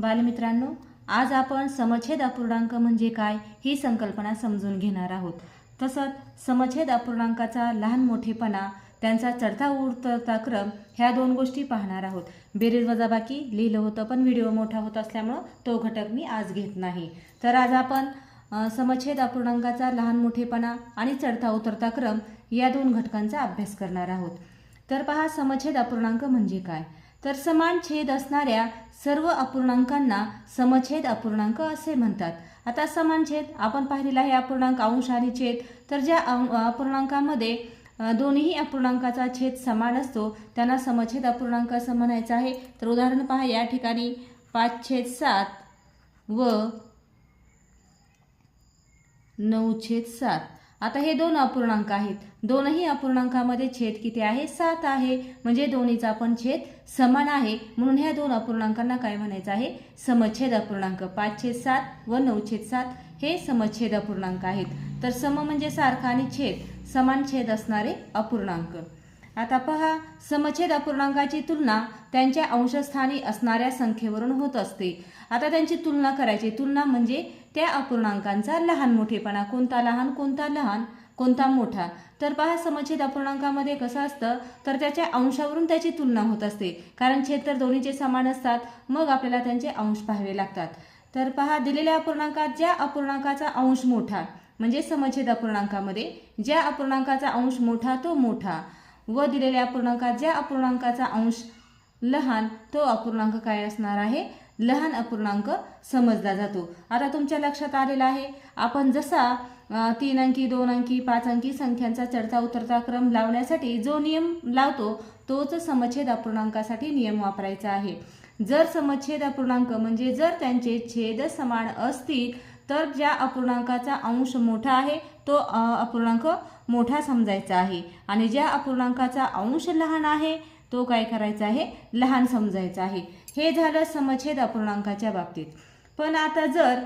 बालमित्रांनो आज आपण समछेद अपूर्णांक म्हणजे काय ही संकल्पना समजून घेणार आहोत. तसंच समछेद अपूर्णांकाचा लहान मोठेपणा त्यांचा चढता उतरता क्रम ह्या दोन गोष्टी पाहणार आहोत. बेरीज वजाबाकी लिहिलं होतं पण व्हिडिओ मोठा होत असल्यामुळं तो घटक मी आज घेत नाही. तर आज आपण समछेद अपूर्णांकाचा लहान मोठेपणा आणि चढता उतरता क्रम या दोन घटकांचा अभ्यास करणार आहोत. तर पहा समछेद अपूर्णांक म्हणजे काय? तर समान छेद असणाऱ्या सर्व अपूर्णांकांना समछेद अपूर्णांक असे म्हणतात. आता समान छेद आपण पाहिलेला आहे अपूर्णांक अंश आणि छेद. तर ज्या अपूर्णांकामध्ये दोन्ही अपूर्णांकाचा छेद समान असतो त्यांना समछेद अपूर्णांक असं म्हणायचं आहे. तर उदाहरण पहा या ठिकाणी पाच छेद सात व नऊ छेद सात. आता हे दोन अपूर्णांक आहेत. दोनही अपूर्णांकामध्ये छेद किती आहे? सात आहे. म्हणजे दोन्हीचा पण छेद समान आहे. म्हणून ह्या दोन अपूर्णांकांना काय म्हणायचं आहे? समच्छेद अपूर्णांक. पाच छेद सात व नऊ छेद सात हे समच्छेद अपूर्णांक आहेत. तर सम म्हणजे सारखा आणि छेद समान छेद असणारे अपूर्णांक. आता पहा समछेद अपूर्णांकाची तुलना त्यांच्या अंशस्थानी असणाऱ्या संख्येवरून होत असते. आता त्यांची तुलना करायची. तुलना म्हणजे त्या अपूर्णांकांचा लहान मोठेपणा. कोणता लहान कोणता लहान कोणता मोठा? तर पहा समच्छेद अपूर्णांकामध्ये कसं असतं? तर त्याच्या अंशावरून त्याची तुलना होत असते. कारण छेद तर दोन्हीचे समान असतात. मग आपल्याला त्यांचे अंश पाहावे लागतात. तर पहा दिलेल्या अपूर्णांकात ज्या अपूर्णांकाचा अंश मोठा म्हणजे समच्छेद अपूर्णांकामध्ये ज्या अपूर्णांकाचा अंश मोठा तो मोठा. व दिलेल्या अपूर्णांकात ज्या अपूर्णांकाचा अंश लहान तो अपूर्णांक काय असणार आहे? लहान अपूर्णांक समजला जातो. आता तुमच्या लक्षात आलेला आहे आपण जसा तीन अंकी दोन अंकी पाच अंकी संख्यांचा चढता उतरता क्रम लावण्यासाठी जो नियम लावतो तोच समच्छेद अपूर्णांकासाठी नियम वापरायचा आहे. जर समच्छेद अपूर्णांक म्हणजे जर त्यांचे छेद समान असतील तर ज्या अपूर्णांकाचा अंश मोठा आहे तो अपूर्णांक मोठा समजायचा आहे. आणि ज्या अपूर्णांकाचा अंश लहान आहे तो काय करायचा आहे? लहान समजायचा आहे. हे झालं समछेद अपूर्णांकाच्या बाबतीत. पण आता जर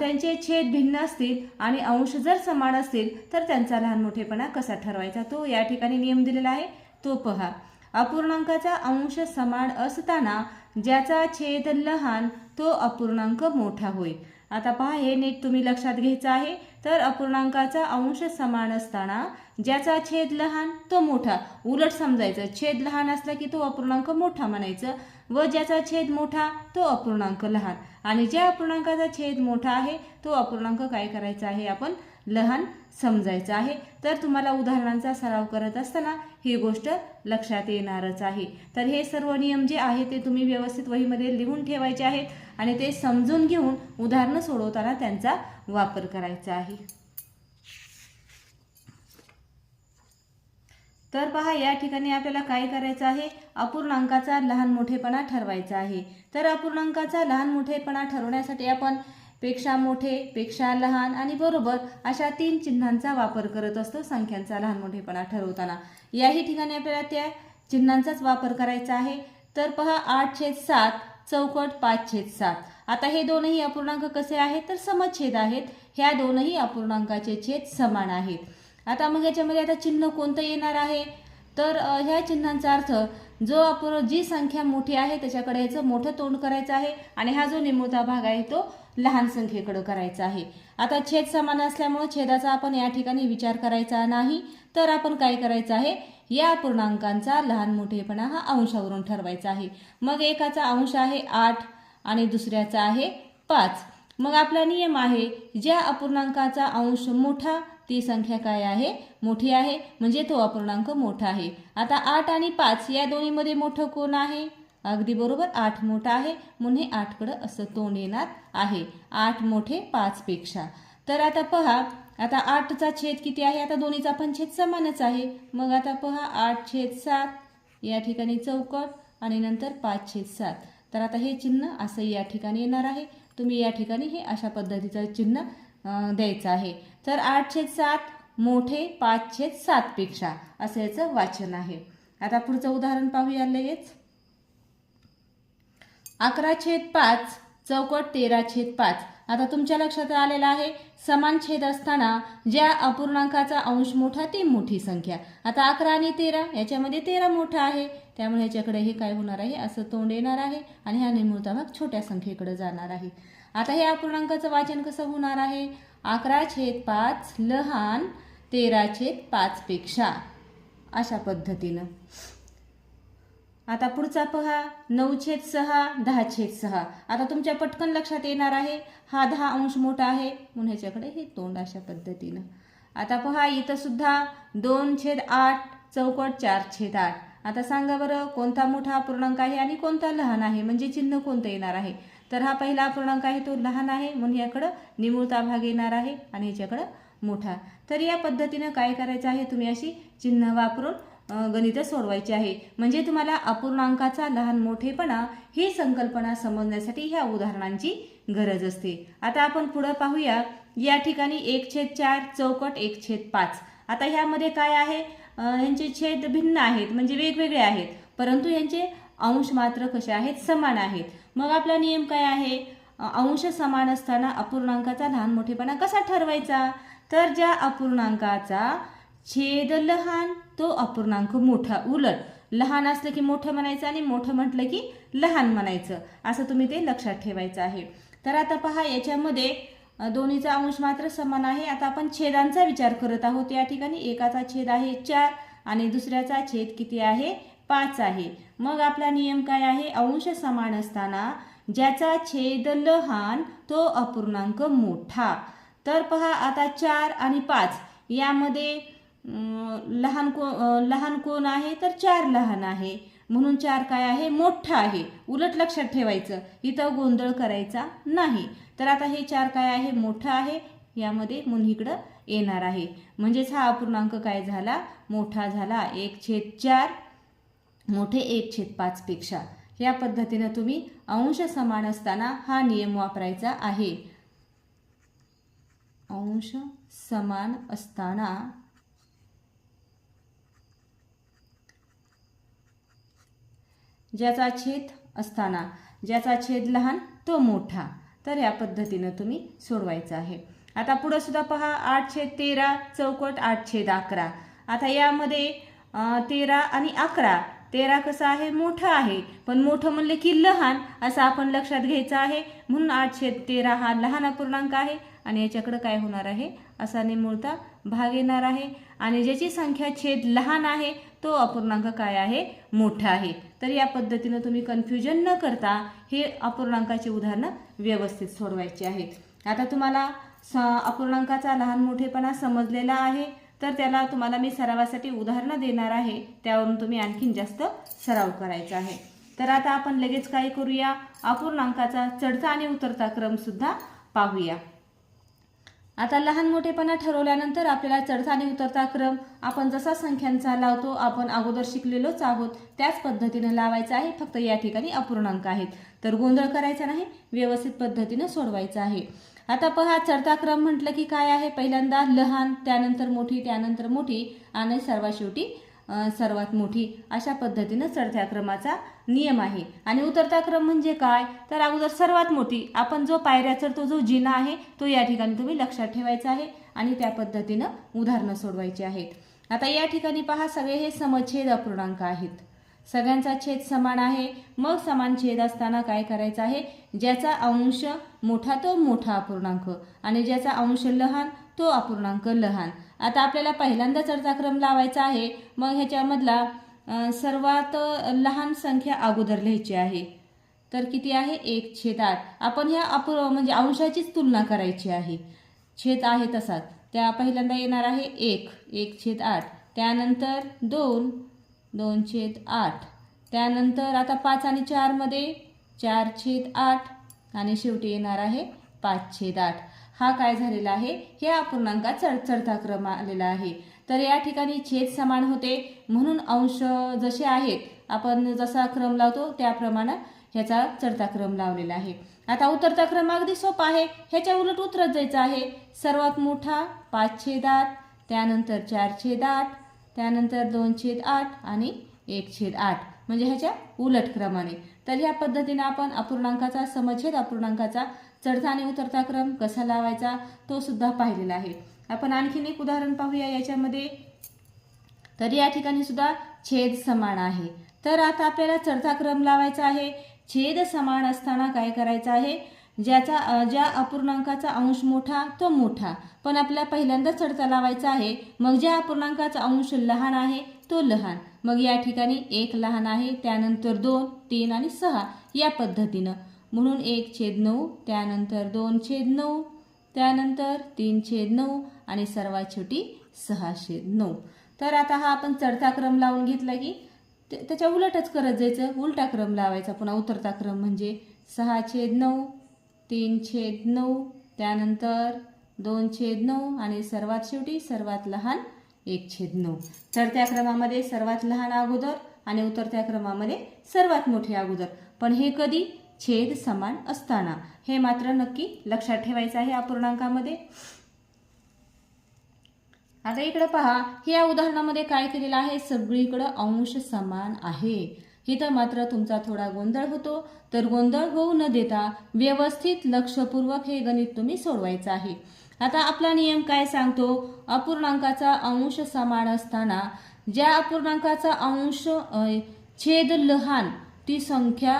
त्यांचे छेद भिन्न असतील आणि अंश जर समान असतील तर त्यांचा लहान मोठेपणा कसा ठरवायचा? तो या ठिकाणी नियम दिलेला आहे. तो पहा. अपूर्णांकाचा अंश समान असताना ज्याचा छेद लहान तो अपूर्णांक मोठा होईल आता पहा हे नीट तुम्ही लक्षात घ्यायचं आहे. तर अपूर्णांकाचा अंश समान असताना ज्याचा छेद लहान तो मोठा. उलट समजायचं छेद लहान असला की तो अपूर्णांक मोठा म्हणायचं. व ज्याचा छेद मोठा तो अपूर्णांक लहान. आणि ज्या अपूर्णांकाचा छेद मोठा आहे तो अपूर्णांक काय करायचा आहे? आपण लहान समजायचं आहे. तर तुम्हाला उदाहरणांचा सराव करत असताना ही गोष्ट लक्षात येणारच आहे. तर हे सर्व नियम जे आहे ते तुम्ही व्यवस्थित वहीमध्ये लिहून ठेवायचे आहेत. आणि ते समजून घेऊन उदाहरणं सोडवताना त्यांचा वापर करायचा आहे. तर पहा या ठिकाणी आपल्याला काय करायचं आहे? अपूर्णांकाचा लहान मोठेपणा ठरवायचा आहे. तर अपूर्णांकाचा लहान मोठेपणा ठरवण्यासाठी आपण पेक्षा मोठे पेक्षा लहान आणि बरोबर अशा तीन चिन्हांचा वापर करत असतो संख्यांचा लहान मोठेपणा ठरवताना. याही ठिकाणी आपल्याला त्या चिन्हांचाच वापर करायचा आहे. तर पहा आठ छेद सात चौकट पाच छेद सात. आता हे दोनही अपूर्णांक कसे आहेत? तर समछेद आहेत. ह्या दोनही अपूर्णांकाचे छेद समान आहेत. आता मग याच्यामध्ये आता चिन्ह कोणतं येणार आहे? तर ह्या चिन्हांचा अर्थ जो आपण जी संख्या मोठी आहे त्याच्याकडे याचं मोठं तोंड करायचं आहे. आणि हा जो निमुळता भाग आहे तो लहान संख्येकडं करायचं आहे. आता छेद समान असल्यामुळे छेदाचा आपण या ठिकाणी विचार करायचा नाही तर आपण काय करायचं आहे? या पूर्णांकांचा लहान मोठेपणा हा अंशावरून ठरवायचा आहे. मग एकाचा अंश आहे आठ आणि दुसऱ्याचा आहे पाच. मग आपला नियम आहे ज्या अपूर्णांकाचा अंश मोठा ती संख्या काय आहे? मोठी आहे. म्हणजे तो अपूर्णांक मोठा आहे. आता आठ आणि पाच या दोन्हीमध्ये मोठं कोण आहे? अगदी बरोबर आठ मोठा आहे. म्हणून हे आठकडं असं तोंड येणार आहे. आठ मोठे पाचपेक्षा तर आता पहा आता आठचा छेद किती आहे? आता दोन्हीचा पण छेद समानच आहे. मग आता पहा आठ छेद सात या ठिकाणी चौकट आणि नंतर पाच छेद सात. तर आता हे चिन्ह असं या ठिकाणी येणार आहे. तुम्ही या ठिकाणी हे अशा पद्धतीचं चिन्ह द्यायचं आहे. तर आठ छेद सात मोठे पाच छेद सातपेक्षा असं याचं वाचन आहे. आता पुढचं उदाहरण पाहूया लगेच. अकरा छेद पाच चौकट तेरा छेद पाच. आता तुमच्या लक्षात आलेलं आहे समान छेद असताना ज्या अपूर्णांकाचा अंश मोठा ती मोठी संख्या. आता अकरा आणि तेरा याच्यामध्ये तेरा मोठा आहे. त्यामुळे ह्याच्याकडे हे काय होणार आहे? असं तोंड येणार आहे आणि हा निमूळता भाग छोट्या संख्येकडे जाणार आहे. आता हे अपूर्णांकाचं वाचन कसं होणार आहे? अकरा छेद पाच लहान तेरा छेद पाचपेक्षा. अशा पद्धतीनं. आता पुढचा पहा नऊ छेद सहा दहा छेद सहा. आता तुमच्या पटकन लक्षात येणार आहे हा दहा अंश मोठा आहे. म्हणून ह्याच्याकडे हे तोंड अशा पद्धतीनं. आता पहा इथं सुद्धा दोन छेद आठ चौकट चार छेद आठ. आता सांगा बरं कोणता मोठा अपूर्णांक आहे आणि कोणता लहान आहे? म्हणजे चिन्ह कोणतं येणार आहे? तर हा पहिला पूर्णांक आहे तो लहान आहे. म्हणून याकडं निमुळता भाग येणार आहे आणि ह्याच्याकडं मोठा. तर या पद्धतीनं काय करायचं आहे? तुम्ही अशी चिन्ह वापरून गणितं सोडवायची आहे. म्हणजे तुम्हाला अपूर्णांकाचा लहान मोठेपणा ही संकल्पना समजण्यासाठी ह्या उदाहरणांची गरज असते. आता आपण पुढं पाहूया. या ठिकाणी एक छेद चार चौकट एक छेद पाच. आता ह्यामध्ये काय आहे? यांचे ह्यांचे छेद भिन्न आहेत म्हणजे वेगवेगळे आहेत. परंतु यांचे अंश मात्र कसे आहेत? समान आहेत. मग आपला नियम काय आहे? अंश समान असताना अपूर्णांकाचा लहान मोठेपणा कसा ठरवायचा? तर ज्या अपूर्णांकाचा छेद लहान तो अपूर्णांक मोठा उलट. लहान असलं की मोठं म्हणायचं आणि मोठं म्हटलं की लहान म्हणायचं. असं तुम्ही ते लक्षात ठेवायचं आहे. तर आता पहा याच्यामध्ये दोन्हीचा अंश मात्र समान आहे. आता आपण छेदांचा विचार करत आहोत. या ठिकाणी एकाचा छेद आहे चार आणि दुसऱ्याचा छेद किती आहे? पाच आहे. मग आपला नियम काय आहे? अंश समान असताना ज्याचा छेद लहान तो अपूर्णांक मोठा. तर पहा आता चार आणि पाच यामध्ये लहान को लहान कोण आहे तर चार लहान आहे. म्हणून चार काय आहे? मोठं आहे. उलट लक्षात ठेवायचं. इथं गोंधळ करायचा नाही. तर आता हे चार काय आहे? मोठं आहे. यामध्ये म्हणून इकडं येणार आहे. म्हणजेच हा अपूर्णांक काय झाला? मोठा झाला. एक छेद चार. मोठे एक छेद पाचपेक्षा या पद्धतीनं तुम्ही अंश समान असताना हा नियम वापरायचा आहे. अंश समान असताना ज्याचा छेद असताना ज्याचा छेद लहान तो मोठा. तर या पद्धतीनं तुम्ही सोडवायचं आहे. आता पुढं सुद्धा पहा आठ छेद तेरा चौकट आठ छेद अकरा. आता यामध्ये तेरा आणि अकरा. तेरा कसं आहे? मोठं आहे. पण मोठं म्हणलं की लहान असं आपण लक्षात घ्यायचं आहे. म्हणून आठ छेद तेरा हा लहान अपूर्णांक आहे. आणि याच्याकडं काय होणार आहे? असा निमूळता भाग येणार आहे. आणि ज्याची संख्या छेद लहान आहे तो अपूर्णांक काय आहे? मोठा आहे. तर या पद्धतीनं तुम्ही कन्फ्युजन न करता हे अपूर्णांकाची उदाहरणं व्यवस्थित सोडवायची आहेत. आता तुम्हाला स अपूर्णांकाचा लहान मोठेपणा समजलेला आहे तर त्याला तुम्हाला मी सरावासाठी उदाहरणं देणार आहे. त्यावरून तुम्ही आणखीन जास्त सराव करायचा आहे. तर आता आपण लगेच काय करूया? अपूर्णांकाचा चढता आणि उतरता क्रमसुद्धा पाहूया. आता लहान मोठेपणा ठरवल्यानंतर आपल्याला चढता आणि उतरता क्रम आपण जसा संख्यांचा लावतो आपण अगोदर शिकलेलोच आहोत. त्याच पद्धतीनं लावायचा आहे. फक्त या ठिकाणी अपूर्णांक आहेत. तर गोंधळ करायचा नाही व्यवस्थित पद्धतीनं सोडवायचं आहे. आता पहा चढता क्रम म्हटलं की काय आहे? पहिल्यांदा लहान त्यानंतर मोठी त्यानंतर मोठी आणि सर्वात शेवटी सर्वात मोठी अशा पद्धतीनं चढत्या क्रमाचा नियम आहे. आणि उतरता क्रम म्हणजे काय? तर अगोदर सर्वात मोठी आपण जो पायऱ्या चढतो जो जिना आहे तो या ठिकाणी तुम्ही लक्षात ठेवायचा आहे आणि त्या पद्धतीनं उदाहरणं सोडवायची आहेत. आता या ठिकाणी पहा सगळे हे समछेद अपूर्णांक आहेत. सगळ्यांचा छेद समान आहे. मग समान छेद असताना काय करायचं आहे? ज्याचा अंश मोठा तो मोठा अपूर्णांक. आणि ज्याचा अंश लहान तो अपूर्णांक लहान. आता आपल्याला पहिल्यांदा चढता लावायचा आहे मग ह्याच्यामधला सर्वात लहान संख्या अगोदर लिहायची आहे. तर किती आहे? एक छेद आठ. आपण ह्या अपूर् म्हणजे अंशाचीच तुलना करायची आहे. छेद आहे तसाच. त्या पहिल्यांदा येणार आहे एक. एक छेद आठ. त्यानंतर दोन. दोन छेद आठ. त्यानंतर आता पाच आणि चारमध्ये चार छेद आठ. आणि शेवटी येणार आहे पाच छेद आठ. हा काय झालेला आहे? हे अपूर्णांकात चढ चढता क्रम आलेला आहे. तर या ठिकाणी छेद समान होते. म्हणून अंश जसे आहेत आपण जसा क्रम लावतो त्याप्रमाणे ह्याचा चढता क्रम लावलेला आहे. आता उतरता क्रम अगदी सोपा आहे. ह्याच्या उलट उतरत जायचं आहे. सर्वात मोठा पाच छेद आठ त्यानंतर चार छेद आठ त्यानंतर दोन छेद आठ आणि एक छेद आठ. म्हणजे ह्याच्या उलट क्रमाने. तर ह्या पद्धतीने आपण अपूर्णांकाचा समछेद अपूर्णांकाचा चढता आणि उतरता क्रम कसा लावायचा तो सुद्धा पाहिलेला आहे. आपण आणखीन एक उदाहरण पाहूया याच्यामध्ये. तर या ठिकाणी सुद्धा छेद समान आहे. तर आता आपल्याला चढता क्रम लावायचा आहे. छेद समान असताना काय करायचं आहे? ज्याचा ज्या अपूर्णांकाचा अंश मोठा तो मोठा. पण आपल्याला पहिल्यांदा चढता लावायचा आहे. मग ज्या अपूर्णांकाचा अंश लहान आहे तो लहान. मग या ठिकाणी एक लहान आहे त्यानंतर दोन तीन आणि सहा या पद्धतीनं. म्हणून एक छेद नऊ त्यानंतर दोन छेद नऊ त्यानंतर तीन छेद नऊ आणि सर्वात शेवटी सहा छेद नऊ. तर आता हा आपण चढता क्रम लावून घेतला की ते- त्याच्या उलटच करत जायचं. उलटा क्रम लावायचा. पुन्हा उतरता क्रम म्हणजे सहा छेद नऊ तीन छेद नऊ त्यानंतर दोन छेद नऊ आणि सर्वात शेवटी सर्वात लहान एक छेद नऊ. चढत्या क्रमामध्ये सर्वात लहान अगोदर आणि उतरत्या क्रमामध्ये सर्वात मोठे अगोदर. पण हे कधी? छेद समान असताना. हे मात्र नक्की लक्षात ठेवायचं आहे अपूर्णांकामध्ये आता इकडं पहा या उदाहरणामध्ये काय केलेलं आहे? सगळीकडं अंश समान आहे. इथं मात्र तुमचा थोडा गोंधळ होतो. तर गोंधळ होऊ न देता व्यवस्थित लक्षपूर्वक हे गणित तुम्ही सोडवायचं आहे. आता आपला नियम काय सांगतो? अपूर्णांकाचा अंश समान असताना ज्या अपूर्णांकाचा अंश छेद लहान ती संख्या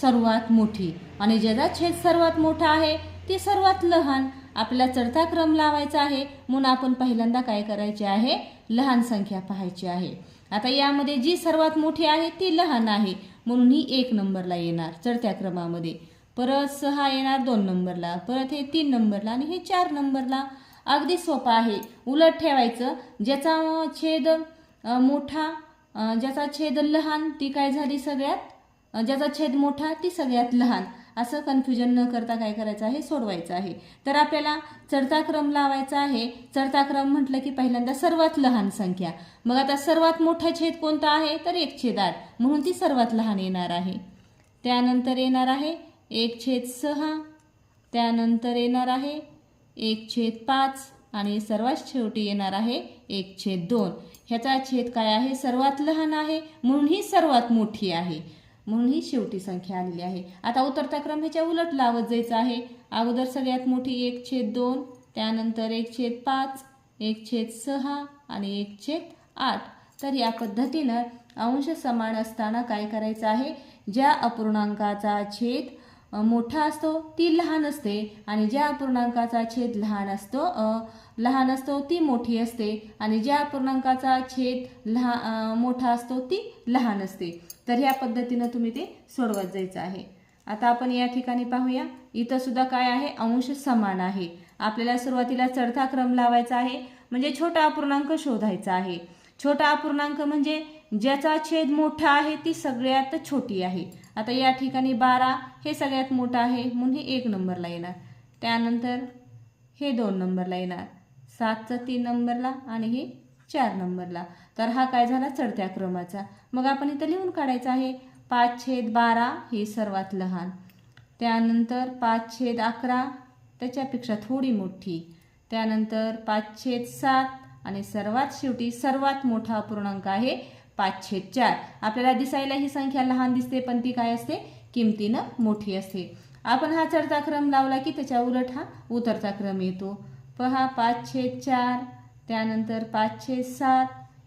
सर्वात मोठी. आणि ज्याचा छेद सर्वात मोठा आहे ती सर्वात लहान. आपला चढता क्रम लावायचा आहे म्हणून आपण पहिल्यांदा काय करायचे आहे? लहान संख्या पाहायची आहे. आता यामध्ये जी सर्वात मोठी आहे ती लहान आहे म्हणून ही एक नंबरला येणार चढत्या क्रमामध्ये. परत सहा येणार दोन नंबरला परत हे तीन नंबरला आणि हे चार नंबरला. अगदी सोपं आहे. उलट ठेवायचं ज्याचा छेद मोठा ज्याचा छेद लहान ती काय झाली सगळ्यात? ज्याचा छेद मोठा ती सगळ्यात लहान. असं कन्फ्युजन न करता काय करायचं आहे? सोडवायचं आहे. तर आपल्याला चढता क्रम लावायचा आहे. चढता क्रम म्हटलं की पहिल्यांदा सर्वात लहान संख्या. मग आता सर्वात मोठा छेद कोणता आहे? तर एक छेद आठ म्हणून ती सर्वात लहान येणार आहे. त्यानंतर येणार आहे एक छेद सहा. त्यानंतर येणार आहे एक छेद पाच. आणि सर्वात शेवटी येणार आहे एक छेद दोन. ह्याचा छेद काय आहे? सर्वात लहान आहे म्हणून ही सर्वात मोठी आहे. म्हणून ही शेवटी संख्या आलेली आहे. आता उतरता क्रम ह्याच्या उलट लावत जायचा आहे. अगोदर सगळ्यात मोठी एक छेद दोन त्यानंतर एक छेद पाच एक छेद सहा आणि एक छेद आठ. तर या पद्धतीनं अंश समान असताना काय करायचं आहे? ज्या अपूर्णांकाचा छेद मोठा असतो ती लहान असते. आणि ज्या अपूर्णांकाचा छेद लहान असतो अ, लहान असतो ती मोठी असते. आणि ज्या अपूर्णांकाचा छेद लहा मोठा असतो ती लहान असते. तर ह्या पद्धतीनं तुम्ही ते सोडवत जायचं आहे. आता आपण या ठिकाणी पाहूया इथं सुद्धा काय आहे? अंश समान आहे. आपल्याला सुरुवातीला चढता क्रम लावायचा आहे. म्हणजे छोटा अपूर्णांक शोधायचा आहे. छोटा अपूर्णांक म्हणजे ज्याचा छेद मोठा आहे ती सगळ्यात छोटी आहे. आता या ठिकाणी बारा हे सगळ्यात मोठं आहे म्हणून हे एक नंबरला येणार. त्यानंतर हे दोन नंबरला येणार. सातचं तीन नंबरला आणि हे चार नंबरला. तर हा काय झाला? चढत्या क्रमाचा. मग आपण इथं लिहून काढायचं आहे. पाच छेद बारा हे सर्वात लहान. त्यानंतर पाच छेद अकरा त्याच्यापेक्षा थोडी मोठी. त्यानंतर पाच छेद सात आणि सर्वात शेवटी सर्वात मोठा पूर्णांक आहे पाचशे चार आपल्याला दिसायला ही संख्या लहान दिसते पण ती काय असते? किमतीनं मोठी असते. आपण हा चढता क्रम लावला की त्याच्या उलट हा उतरता क्रम येतो. पहा पाचशे चार त्यानंतर पाचशे सात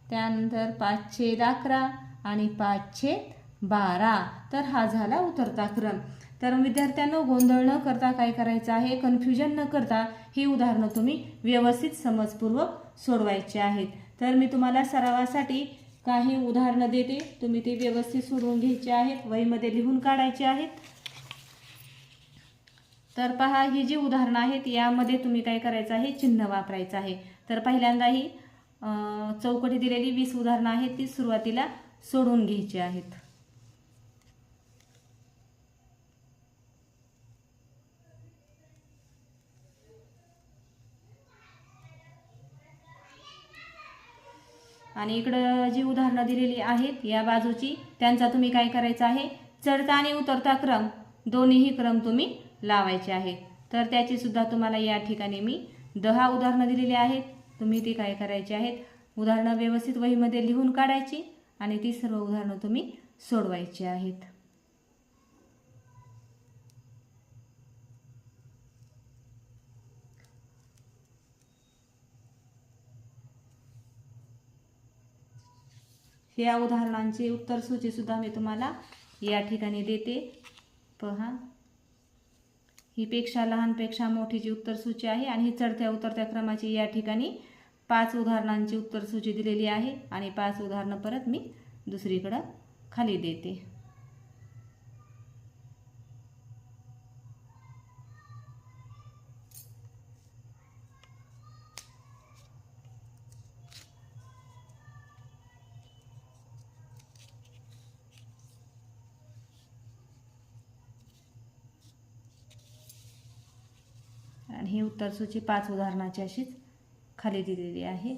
त्यानंतर पाचशे अकरा आणि पाचशे बारा तर हा झाला उतरता क्रम. तर विद्यार्थ्यांना गोंधळ न करता काय करायचं आहे? कन्फ्युजन न करता ही उदाहरणं तुम्ही व्यवस्थित समजपूर्वक सोडवायची आहेत. तर मी तुम्हाला सरावासाठी काही उदाहरणं देते. तुम्ही ते व्यवस्थित सोडवून घ्यायची आहेत. वहीमध्ये लिहून काढायची आहेत. तर पहा ही जी उदाहरणं आहेत यामध्ये तुम्ही काय करायचं आहे? चिन्ह वापरायचं आहे. तर पहिल्यांदा ही चौकटी दिलेली वीस उदाहरणं आहेत ती सुरुवातीला सोडून घ्यायची आहेत. आणि इकडं जी उदाहरणं दिलेली आहेत या बाजूची त्यांचा तुम्ही काय करायचं आहे? चढता आणि उतरता क्रम दोन्हीही क्रम तुम्ही लावायचे आहे. तर त्याची सुद्धा तुम्हाला या ठिकाणी मी दहा उदाहरणं दिलेली आहेत. तुम्ही ती काय करायची आहेत? उदाहरणं व्यवस्थित वहीमध्ये लिहून काढायची आणि ती सर्व उदाहरणं तुम्ही सोडवायची आहेत. या उदाहरणांची उत्तर सूचीसुद्धा मी तुम्हाला या ठिकाणी देते. पहा. ही पेक्षा लहानपेक्षा मोठीची उत्तर सूची आहे आणि ही चढत्या उतरत्या क्रमाची या ठिकाणी पाच उदाहरणांची उत्तर सूची दिलेली आहे आणि पाच उदाहरणं परत मी दुसरीकडं खाली देते. आणि ही उत्तर सूची पाच उदाहरणाची अशीच खाली दिलेली आहे.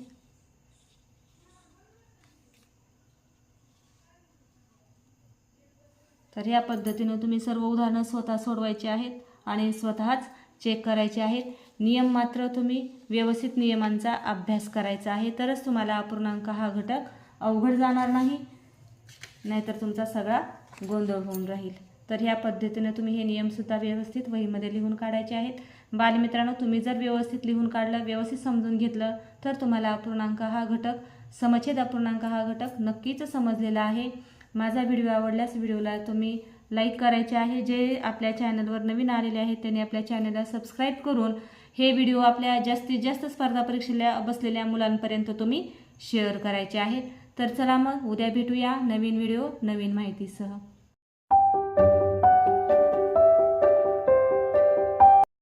तर या पद्धतीनं तुम्ही सर्व उदाहरणं स्वतः सोडवायची आहेत आणि स्वतःच चेक करायचे आहेत. नियम मात्र तुम्ही व्यवस्थित नियमांचा अभ्यास करायचा आहे तरच तुम्हाला अपूर्णांक हा घटक अवघड जाणार नाही. नाहीतर तुमचा सगळा गोंधळ होऊन राहील. तर ह्या पद्धतीने तुम्ही हे नियमसुद्धा व्यवस्थित वहीमध्ये लिहून काढायचे आहेत. बालमित्रांनो तुम्ही जर व्यवस्थित लिहून काढलं व्यवस्थित समजून घेतलं तर तुम्हाला अपूर्णांक हा घटक समछेद अपूर्णांक हा घटक नक्कीच समजलेला आहे. माझा व्हिडिओ आवडल्यास व्हिडिओला तुम्ही लाईक करायचे आहे. जे आपल्या चॅनलवर नवीन आलेले आहेत त्यांनी आपल्या चॅनलला सबस्क्राईब करून हे व्हिडिओ आपल्या जास्तीत जास्त स्पर्धा परीक्षेला बसलेल्या मुलांपर्यंत तुम्ही शेअर करायचे आहेत. तर चला मग उद्या भेटूया नवीन व्हिडिओ नवीन माहितीसह.